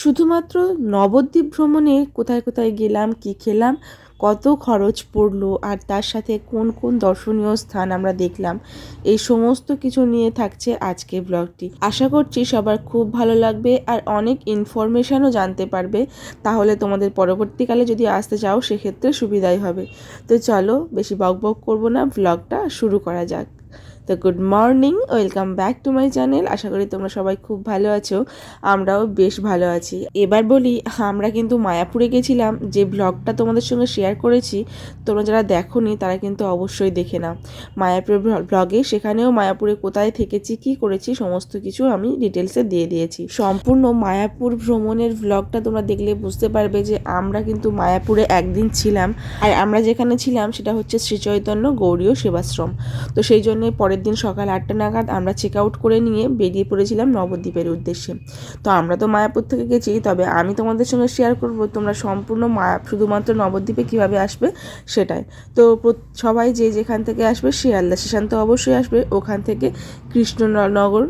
শুধুমাত্র নবদ্বীপ ভ্রমণে কোথায় কোথায় গেলাম, কী খেলাম, কত খরচ পড়ল আর তার সাথে কোন কোন দর্শনীয় স্থান আমরা দেখলাম, এই সমস্ত কিছু নিয়ে থাকছে আজকে ব্লগটি। আশা করছি সবার খুব ভালো লাগবে আর অনেক ইনফরমেশনও জানতে পারবে। তাহলে তোমাদের পরবর্তীকালে যদি আসতে চাও, সেক্ষেত্রে সুবিধাই হবে। তো চলো, বেশি বক বক করব না, ব্লগটা শুরু করা যাক। তো good morning, welcome back to my channel. আশা করি তোমরা সবাই খুব ভালো আছো, আমরাও বেশ ভালো আছি। এবার বলি, আমরা কিন্তু মায়াপুরে গেছিলাম, যে ব্লগটা তোমাদের সঙ্গে শেয়ার করেছি, তোমরা যারা দেখোনি তারা কিন্তু অবশ্যই দেখে নাও। মায়াপুরের ব্লগে সেখানেও মায়াপুরে কোথায় থেকেছি, কি করেছি, সমস্ত কিছু আমি ডিটেলসে দিয়ে দিয়েছি। সম্পূর্ণ মায়াপুর ভ্রমণের ব্লগটা তোমরা দেখলে বুঝতে পারবে যে আমরা কিন্তু মায়াপুরে একদিন ছিলাম। আর আমরা যেখানে ছিলাম সেটা হচ্ছে শ্রীচৈতন্য গৌরীয় সেবাশ্রম। তো সেই জন্য পরে পরের দিন সকাল আটটা নাগাদ আমরা চেক আউট করে নিয়ে বেরিয়ে পড়েছিলাম নবদ্বীপের উদ্দেশ্যে। তো আমরা তো মায়াপুর থেকে গেছি, তবে আমি তোমাদের সঙ্গে শেয়ার করব তোমরা সম্পূর্ণ মায়া, শুধুমাত্র নবদ্বীপে কীভাবে আসবে সেটাই। তো সবাই যে যেখান থেকে আসবে শিয়ালদা স্টেশন তো অবশ্যই আসবে। ওখান থেকে কৃষ্ণনগর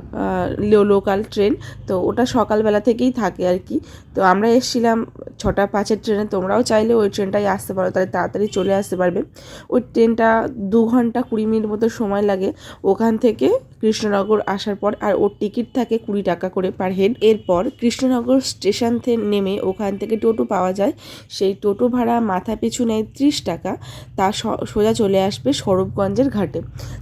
লোকাল ট্রেন তো ওটা সকালবেলা থেকেই থাকে আর কি। তো আমরা এসেছিলাম ছটা পাঁচের ট্রেনে তোমরাও চাইলে ওই ট্রেনটাই আসতে পারো, তাহলে তাড়াতাড়ি চলে আসতে পারবে। ওই ট্রেনটা দু ঘণ্টা কুড়ি মিনিট মতো সময় লাগে। ওখান থেকে কৃষ্ণনগর আসার পর আর ওর টিকিট থাকে কুড়ি টাকা করে পার হেড। এরপর কৃষ্ণনগর স্টেশন থেকে নেমে ওখান থেকে টোটো পাওয়া যায়। সেই টোটো ভাড়া মাথা পিছু নেয় ত্রিশ টাকা। তা সোজা চলে আসবে স্বরূপগঞ্জের ঘাটে।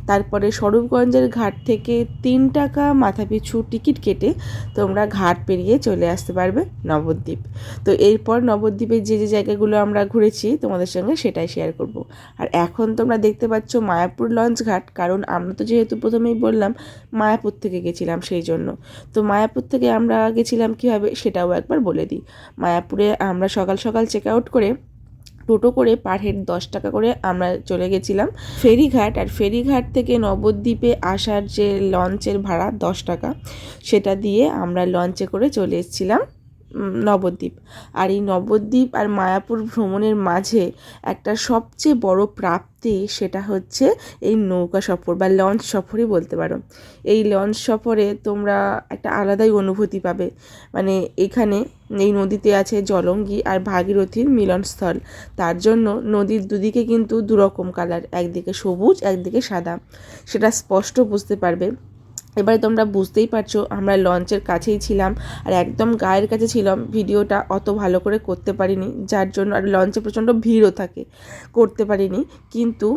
তারপরে স্বরূপগঞ্জের ঘাট থেকে তিন টাকা মাথা পিছু টিকিট কেটে তোমরা ঘাট পেরিয়ে চলে আসতে পারবে নবদ্বীপ। তো এরপর নবদ্বীপের যে যে জায়গাগুলো আমরা ঘুরেছি তোমাদের সঙ্গে সেটাই শেয়ার করব। আর এখন তোমরা দেখতে পাচ্ছ মায়াপুর লঞ্চ ঘাট, কারণ আমরা তো যেহেতু প্রথমেই বললাম মায়াপুর থেকে গেছিলাম সেই জন্য। তো মায়াপুর থেকে আমরা গেছিলাম কীভাবে সেটাও একবার বলে দিই। মায়াপুরে আমরা সকাল সকাল চেক আউট করে টোটো করে পার হেড দশ টাকা করে আমরা চলে গেছিলাম ফেরিঘাট। আর ফেরিঘাট থেকে নবদ্বীপে আসার যে লঞ্চের ভাড়া দশ টাকা, সেটা দিয়ে আমরা লঞ্চে করে চলে এসেছিলাম। নবদ্বীপ। আর এই নবদ্বীপ আর মায়াপুর ভ্রমণের মাঝে একটা সবচেয়ে বড় প্রাপ্তি সেটা হচ্ছে এই নৌকা সফর বা লঞ্চ সফরই বলতে পারো। এই লঞ্চ সফরে তোমরা একটা আলাদাই অনুভূতি পাবে। মানে এখানে এই নদীতে আছে জলঙ্গি আর ভাগীরথীর মিলনস্থল। তার জন্য নদীর দুদিকে কিন্তু দুরকম কালার একদিকে সবুজ, একদিকে সাদা। সেটা স্পষ্ট বুঝতে পারবে। এবারে তোমরা বুঝতেই পারছ, আমরা লঞ্চের কাছেই ছিলাম আর একদম গায়ের কাছে ছিলাম। ভিডিওটা অত ভালো করে করতে পারিনি, যার জন্য আর লঞ্চে প্রচণ্ড ভিড়ও থাকে, করতে পারিনি। কিন্তু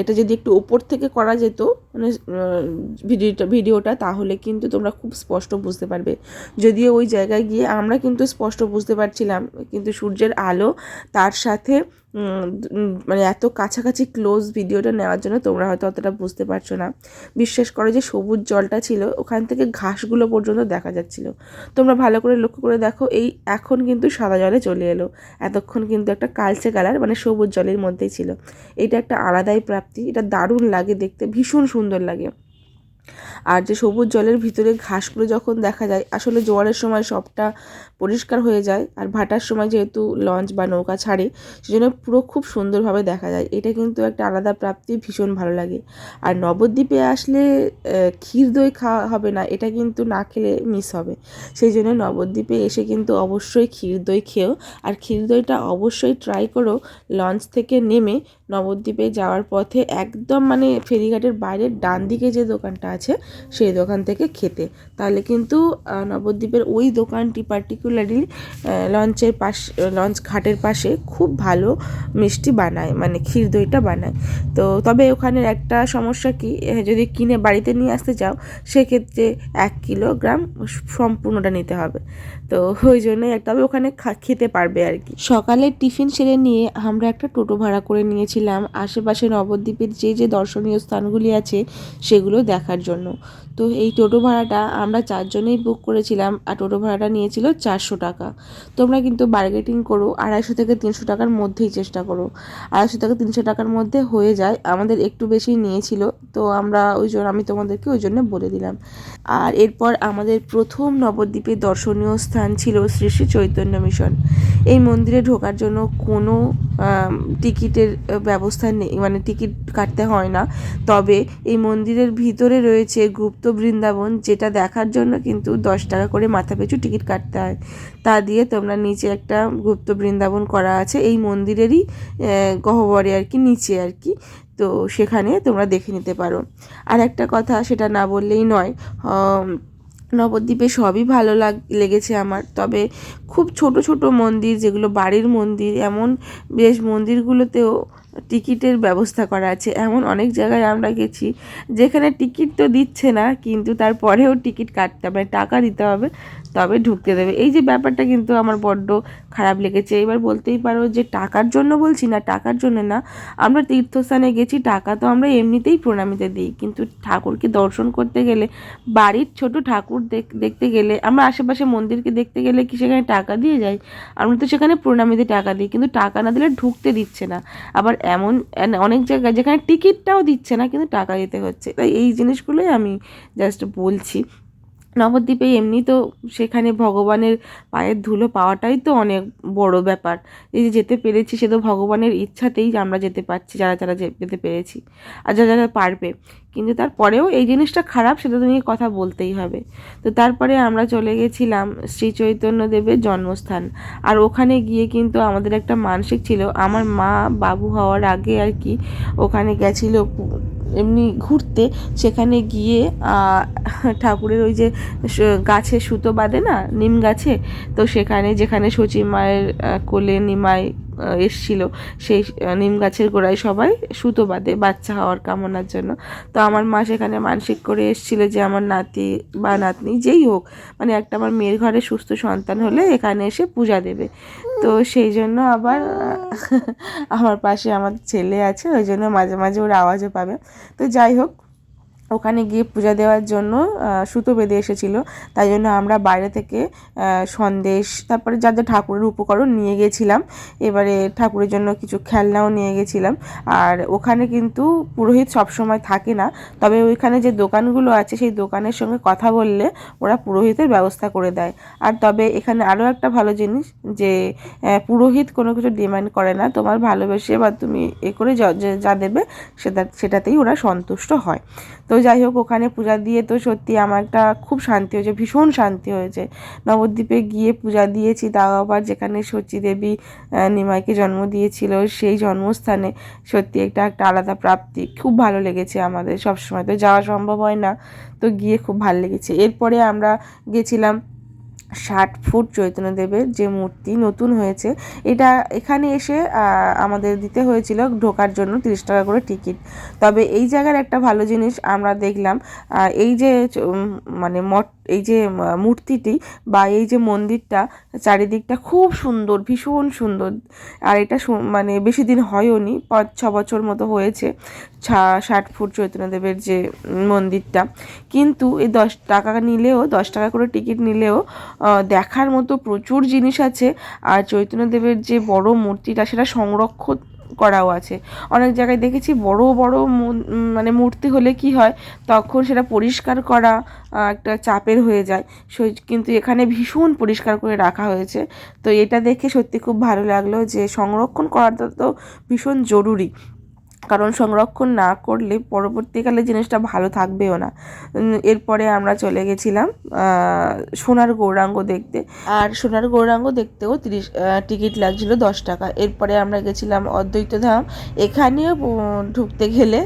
এটা যদি একটু ওপর থেকে করা যেত মানে ভিডিওটা ভিডিওটা, তাহলে কিন্তু তোমরা খুব স্পষ্ট বুঝতে পারবে। যদিও ওই জায়গায় গিয়ে আমরা কিন্তু স্পষ্ট বুঝতে পারছিলাম, কিন্তু সূর্যের আলো, তার সাথে মানে এত কাছাকাছি ক্লোজ ভিডিওটা নেওয়ার জন্য তোমরা হয়তো অতটা বুঝতে পারছ না। বিশ্বাস করো যে সবুজ জলটা ছিল, ওখান থেকে ঘাসগুলো পর্যন্ত দেখা যাচ্ছিল। তোমরা ভালো করে লক্ষ্য করে দেখো, এই এখন কিন্তু সাদা জলে চলে এলো। এতক্ষণ কিন্তু একটা কালচে কালার মানে সবুজ জলের মধ্যেই ছিল। এটা একটা আলাদাই প্রাপ্তি, এটা দারুণ লাগে দেখতে, ভীষণ সুন্দর লাগে। আর যে সবুজ জলের ভিতরে ঘাসগুলো যখন দেখা যায়, আসলে জোয়ারের সময় সবটা পরিষ্কার হয়ে যায় আর ভাটার সময় যেহেতু লঞ্চ বা নৌকা ছাড়ে, সেজন্য পুরো খুব সুন্দরভাবে দেখা যায়। এটা কিন্তু একটা আলাদা প্রাপ্তি, ভীষণ ভালো লাগে। আর নবদ্বীপে আসলে ক্ষীর দই খাওয়া হবে না, এটা কিন্তু না খেলে মিস হবে। সেই জন্য নবদ্বীপে এসে কিন্তু অবশ্যই ক্ষীর দই খেও আর ক্ষীর দইটা অবশ্যই ট্রাই করো লঞ্চ থেকে নেমে নবদ্বীপে যাওয়ার পথে একদম মানে ফেরিঘাটের বাইরের ডান দিকে যে দোকানটা আছে, সেই দোকান থেকে খেতে। তাহলে কিন্তু নবদ্বীপের ওই দোকানটি পার্টিকুলারলি লঞ্চের পাশ লঞ্চ ঘাটের পাশে খুব ভালো মিষ্টি বানায় মানে ক্ষীর দইটা বানায়। তো তবে ওখানের একটা সমস্যা কি যদি কিনে বাড়িতে নিয়ে আসতে চাও, সেক্ষেত্রে এক কিলোগ্রাম সম্পূর্ণটা নিতে হবে। তো ওই জন্যই একটা, তবে ওখানে খেতে পারবে আর কি। সকালে টিফিন সেরে নিয়ে আমরা একটা টোটো ভাড়া করে নিয়েছিলাম আশেপাশে নবদ্বীপের যে যে দর্শনীয় স্থানগুলি আছে, সেগুলো দেখার জন্য। তো এই টোটো ভাড়াটা আমরা চারজনেই বুক করেছিলাম, আর টোটো ভাড়াটা নিয়েছিল চারশো টাকা। তোমরা কিন্তু বার্গেটিং করো, আড়াইশো থেকে তিনশো টাকার মধ্যেই চেষ্টা করো। আড়াইশো থেকে তিনশো টাকার মধ্যে হয়ে যায়, আমাদের একটু বেশি নিয়েছিল, তো আমরা ওই জন্য, আমি তোমাদেরকে ওই জন্য বলে দিলাম। আর এরপর আমাদের প্রথম নবদ্বীপের দর্শনীয় স্থান ছিল শ্রী শ্রী চৈতন্য মিশন। এই মন্দিরে ঢোকার জন্য কোনো টিকিটের ব্যবস্থা নেই মানে টিকিট কাটতে হয় না। তবে এই মন্দিরের ভিতরে রয়েছে গুপ্ত বৃন্দাবন, যেটা দেখার জন্য কিন্তু দশ টাকা করে মাথা পিছু টিকিট কাটতে হয়। তা দিয়ে তোমরা নিচে একটা গুপ্ত বৃন্দাবন করা আছে, এই মন্দিরেরই গহ্বরে আর কি, নিচে আর কি। তো সেখানে তোমরা দেখে নিতে পারো। আর একটা কথা, সেটা না বললেই নয় নবদ্বীপে সবই ভালো লাগ, লেগেছে আমার। তবে খুব ছোট ছোট মন্দির, যেগুলো বাড়ির মন্দির, এমন বেশ মন্দিরগুলোতেও টিকিটের ব্যবস্থা করা আছে। এমন অনেক জায়গায় আমরা গেছি যেখানে টিকিট তো দিচ্ছে না, কিন্তু তারপরেও টিকিট কাটতে হবে, টাকা দিতে হবে। তবে ঢুকতে দেবে। এই যে ব্যাপারটা কিন্তু আমার বড্ড খারাপ লেগেছে। এবার বলতেই পারো যে টাকার জন্য বলছি না, টাকার জন্য না। আমরা তীর্থস্থানে গেছি, টাকা তো আমরা এমনিতেই প্রণামীতে দিই। কিন্তু ঠাকুরকে দর্শন করতে গেলে, বাড়ির ছোট ঠাকুর দেখ- দেখতে গেলে, আমরা আশেপাশে মন্দিরকে দেখতে গেলে কি সেখানে টাকা দিয়ে যাই? আমরা তো সেখানে প্রণামীতে টাকা দিই, কিন্তু টাকা না দিলে ঢুকতে দিচ্ছে না। আবার এমন অনেক জায়গায় যেখানে টিকিটটাও দিচ্ছে না, কিন্তু টাকা দিতে হচ্ছে। তাই এই জিনিসগুলোই আমি জাস্ট বলছি। নবদ্বীপে এমনি তো সেখানে ভগবানের পায়ের ধুলো পাওয়াটাই তো অনেক বড় ব্যাপার। এই যে যেতে পেরেছি সে তো ভগবানের ইচ্ছাতেই আমরা যেতে পারছি, যারা যারা যেতে পেরেছি। আর যারা যারা পারবে কিন্তু তারপরেও এই জিনিসটা খারাপ, সেটা তো নিয়ে কথা বলতেই হবে। তো তারপরে আমরা চলে গেছিলাম শ্রী চৈতন্যদেবের জন্মস্থান। আর ওখানে গিয়ে কিন্তু আমাদের একটা মানসিক ছিল। আমার মা বাবু হওয়ার আগে আর কি ওখানে গেছিল এমনি ঘুরতে। সেখানে গিয়ে ঠাকুরের ওই যে গাছে সুতো বাঁধে না, নিম গাছে? তো সেখানে যেখানে সচি মায়ের কোলে নিমাই এসছিল। সেই নিম গাছের গোড়ায় সবাই সুতো বাঁধে বাচ্চা হওয়ার কামনার জন্য। তো আমার মা সেখানে মানসিক করে এসেছিল যে আমার নাতি বা নাতনি যেই হোক মানে একটা আমার মেয়ের ঘরে সুস্থ সন্তান হলে এখানে এসে পূজা দেবে। তো সেই জন্য আবার আমার পাশে আমার ছেলে আছে ওই জন্য মাঝে মাঝে ওর আওয়াজও পাবে। তো যাই হোক ওখানে গিয়ে পূজা দেওয়ার জন্য সুতো বেঁধে এসেছিল। তাই জন্য আমরা বাইরে থেকে সন্দেশ, তারপরে যা যা ঠাকুরের উপকরণ নিয়ে গেছিলাম, এবারে ঠাকুরের জন্য কিছু খেলনাও নিয়ে গেছিলাম। আর ওখানে কিন্তু পুরোহিত সবসময় থাকে না, তবে ওইখানে যে দোকানগুলো আছে, সেই দোকানের সঙ্গে কথা বললে ওরা পুরোহিতের ব্যবস্থা করে দেয়। আর তবে এখানে আরও একটা ভালো জিনিস যে পুরোহিত কোনো কিছু ডিমান্ড করে না, তোমার ভালোবেসে বা তুমি এ করে যা দেবে, সেটা, সেটাতেই ওরা সন্তুষ্ট হয়। তো যাই হোক, ওখানে পূজা দিয়ে তো সত্যি আমার একটা খুব শান্তি হয়েছে, ভীষণ শান্তি হয়েছে। নবদ্বীপে গিয়ে পূজা দিয়েছি তাও আবার যেখানে সচী দেবী নিমাইকে জন্ম দিয়েছিল, সেই জন্মস্থানে সত্যি একটা একটা আলাদা প্রাপ্তি। খুব ভালো লেগেছে আমাদের, সবসময় তো যাওয়া সম্ভব হয় না। তো গিয়ে খুব ভালো লেগেছে। এরপরে আমরা গেছিলাম ষাট ফুট চৈতন্যদেবের যে মূর্তি নতুন হয়েছে, এটা এখানে এসে আমাদের দিতে হয়েছিল ঢোকার জন্য তিরিশ টাকা করে টিকিট। তবে এই জায়গার একটা ভালো জিনিস আমরা দেখলাম এই যে মানে মঠ, এই যে মূর্তিটি বা এই যে মন্দিরটা চারিদিকটা খুব সুন্দর, ভীষণ সুন্দর। আর এটা মানে বেশি দিন হয়ওনি পাঁচ, ছ বছর মতো হয়েছে ষাট ফুট চৈতন্যদেবের যে মন্দিরটা। কিন্তু এই দশ টাকা নিলেও, দশ টাকা করে টিকিট নিলেও দেখার মতো প্রচুর জিনিস আছে। আর চৈতন্যদেবের যে বড় মূর্তিটা, সেটা সংরক্ষণ করাও আছে। অনেক জায়গায় দেখেছি বড় বড় মানে মূর্তি হলে কি হয়, তখন সেটা পরিষ্কার করা একটা চাপের হয়ে যায়। কিন্তু এখানে ভীষণ পরিষ্কার করে রাখা হয়েছে। তো এটা দেখে সত্যি খুব ভালো লাগল যে সংরক্ষণ করাটা তো ভীষণ জরুরি। কারণ সংরক্ষণ না করলে পরবর্তীকালে জিনিসটা ভালো থাকবেও না। এরপরে আমরা চলে গেছিলাম সোনার গৌরাঙ্গ দেখতে। আর সোনার গৌরাঙ্গ দেখতেও তিরিশ টিকিট লাগছিল দশ টাকা। এরপরে আমরা গেছিলাম অদ্বৈত ধাম। এখানেও ঢুকতে গেলে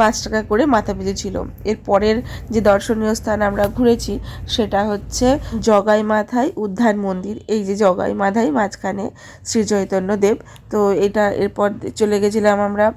পাঁচ টাকা করে মাথা পিছু ছিল। এরপরের যে দর্শনীয় স্থান আমরা ঘুরেছি, সেটা হচ্ছে জগাই মাথায় উদ্ধার মন্দির। এই যে জগাই মাথায় মাঝখানে শ্রী চৈতন্য দেব। তো এটা এরপর চলে গেছিলাম আমরা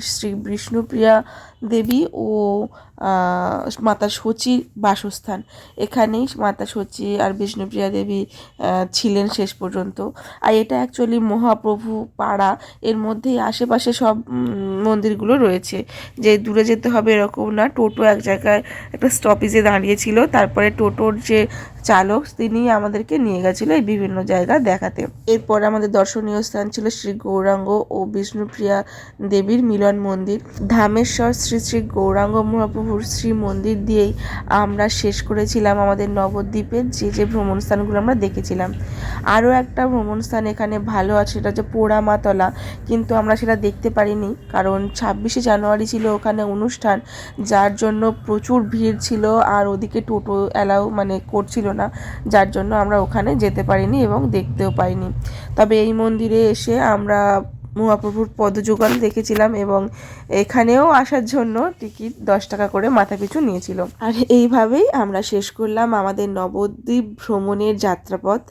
শ্রী বিষ্ণুপ্রিয়া দেবী ও মাতা সচির বাসস্থান। এখানেই মাতা সচি আর বিষ্ণুপ্রিয়া দেবী ছিলেন শেষ পর্যন্ত। আর এটা অ্যাকচুয়ালি মহাপ্রভু পাড়া। এর মধ্যেই আশেপাশে সব মন্দিরগুলো রয়েছে। যে দূরে যেতে হবে এরকম না। টোটো এক জায়গায় একটা স্টপেজে দাঁড়িয়েছিল। তারপরে টোটোর যে চালক, তিনি আমাদেরকে নিয়ে গেছিল এই বিভিন্ন জায়গা দেখাতে। এরপর আমাদের দর্শনীয় স্থান ছিল শ্রী গৌরাঙ্গ ও বিষ্ণুপ্রিয়া দেবীর মিলন মিলন মন্দির। ধামেশ্বর শ্রী শ্রী গৌরাঙ্গ মহাপ্রভুর শ্রী মন্দির দিয়েই আমরা শেষ করেছিলাম আমাদের নবদ্বীপের যে যে ভ্রমণ স্থানগুলো আমরা দেখেছিলাম। আরও একটা ভ্রমণ স্থান এখানে ভালো আছে, সেটা হচ্ছে পোড়ামাতলা। কিন্তু আমরা সেটা দেখতে পারিনি, কারণ ছাব্বিশে জানুয়ারি ছিল ওখানে অনুষ্ঠান, যার জন্য প্রচুর ভিড় ছিল আর ওদিকে টোটো অ্যালাউ মানে করছিল না, যার জন্য আমরা ওখানে যেতে পারিনি এবং দেখতেও পাইনি। তবে এই মন্দিরে এসে আমরা মহাপ্রভুর পদযুগল দেখেছিলাম এবং এখানেও আসার জন্য টিকিট দশ টাকা করে মাথা পিছু নিয়েছিল। আর এইভাবেই আমরা শেষ করলাম আমাদের নবদ্বীপ ভ্রমণের যাত্রাপথ।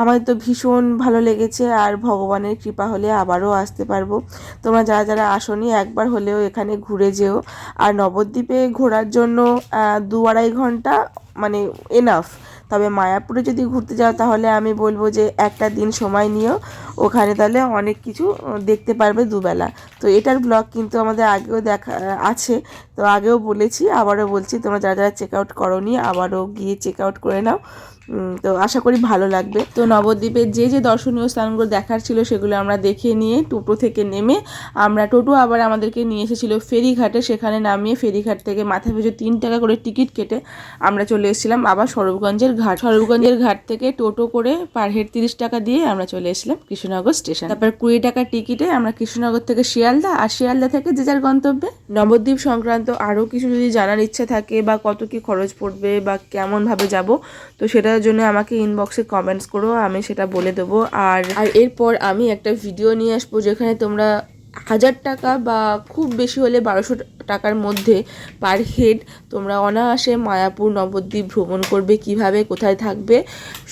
আমাদের তো ভীষণ ভালো লেগেছে আর ভগবানের কৃপা হলে আবারও আসতে পারব। তোমরা যারা যারা আসনি, একবার হলেও এখানে ঘুরে যেও। আর নবদ্বীপে ঘোরার জন্য দু আড়াই ঘণ্টা মানে এনাফ তবে মায়াপুরে যদি ঘুরতে যাও, তাহলে আমি বলব যে একটা দিন সময় নিয়েও ওখানে তাহলে অনেক কিছু দেখতে পারবে দুবেলা। তো এটার ব্লগ কিন্তু আমাদের আগেও দেখা, আছে। তো আগেও বলেছি, আবারও বলছি, তোমরা যারা যারা চেক আউট করো নি আবারও গিয়ে চেক আউট করে নাও। তো আশা করি ভালো লাগবে। তো নবদ্বীপের যে যে দর্শনীয় স্থানগুলো দেখার ছিল সেগুলো আমরা দেখে নিয়ে টোটো থেকে নেমে আমরা টোটো আবার আমাদেরকে নিয়ে এসেছিল ফেরিঘাটে। সেখানে নামিয়ে ফেরিঘাট থেকে মাথা পিছু তিন টাকা করে টিকিট কেটে আমরা চলে এসেছিলাম আবার সরবগঞ্জের ঘাট। সরবগঞ্জের ঘাট থেকে টোটো করে পার হেড তিরিশ টাকা দিয়ে আমরা চলে এসেছিলাম কৃষ্ণনগর স্টেশন। তারপর কুড়ি টাকার টিকিটে আমরা কৃষ্ণনগর থেকে শিয়ালদা আর শিয়ালদা থেকে যে, যার গন্তব্যে। নবদ্বীপ সংক্রান্ত আরও কিছু যদি জানার ইচ্ছা থাকে বা কত কি খরচ পড়বে বা কেমনভাবে যাব, তো সেটার জন্য আমাকে ইনবক্সে কমেন্টস করো, আমি সেটা বলে দেবো। আর আর এরপর আমি একটা ভিডিও নিয়ে আসব যেখানে তোমরা হাজার টাকা বা খুব বেশি হলে বারোশো টাকার মধ্যে পার হেড তোমরা অনায়াসে মায়াপুর নবদ্বীপ ভ্রমণ করবে, কীভাবে কোথায় থাকবে,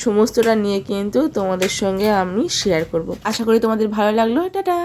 সমস্তটা নিয়ে কিন্তু তোমাদের সঙ্গে আমি শেয়ার করব। আশা করি তোমাদের ভালো লাগল। টাটা!